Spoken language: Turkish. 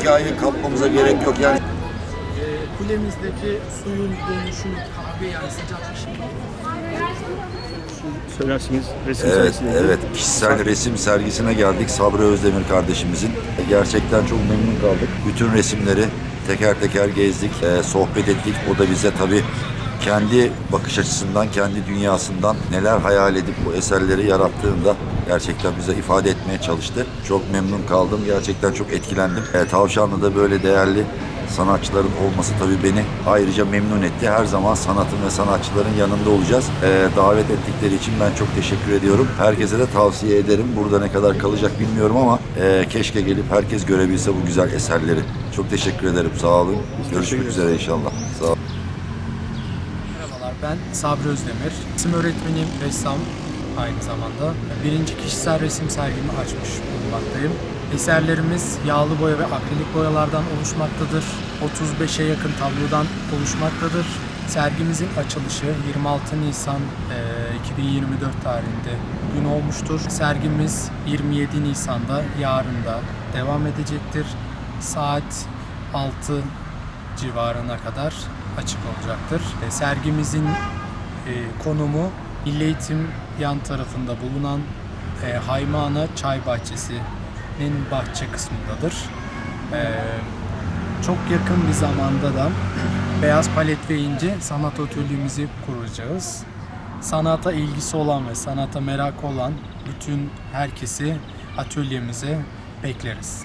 hikaye kapmamıza gerek yok. Yani kulemizdeki suyun dönüşü kahve yani sıcak bir şey. Söylersiniz resim Evet, ilgili. evet. Kişisel resim sergisine geldik. Sabri Özdemir kardeşimizin. Gerçekten çok memnun kaldık. Bütün resimleri teker teker gezdik, e, sohbet ettik. O da bize tabii kendi bakış açısından, kendi dünyasından neler hayal edip bu eserleri yarattığında gerçekten bize ifade etmeye çalıştı. Çok memnun kaldım. Gerçekten çok etkilendim. E, Tavşanlı'da böyle değerli sanatçıların olması tabii beni ayrıca memnun etti. Her zaman sanatın ve sanatçıların yanında olacağız. Ee, davet ettikleri için ben çok teşekkür ediyorum. Herkese de tavsiye ederim. Burada ne kadar kalacak bilmiyorum ama e, keşke gelip herkes görebilse bu güzel eserleri. Çok teşekkür ederim. Sağ olun. Görüşmek üzere inşallah. Sağ olun. Ben Sabri Özdemir. Resim öğretmeniyim, ressam aynı zamanda. Birinci kişisel resim sergimi açmış bulunmaktayım. Eserlerimiz yağlı boya ve akrilik boyalardan oluşmaktadır. 35'e yakın tablodan oluşmaktadır. Sergimizin açılışı 26 Nisan eee, 2024 tarihinde bugün olmuştur. Sergimiz 27 Nisan'da yarın da devam edecektir. Saat 6 civarına kadar açık olacaktır. E, Sergimizin e, konumu Milli Eğitim yan tarafında bulunan e, Haymana Çay Bahçesi'nin bahçe kısmındadır. Çok yakın bir zamanda da Beyaz Palet ve İnce sanat atölyemizi kuracağız. Sanata ilgisi olan ve sanata merak olan bütün herkesi atölyemize bekleriz.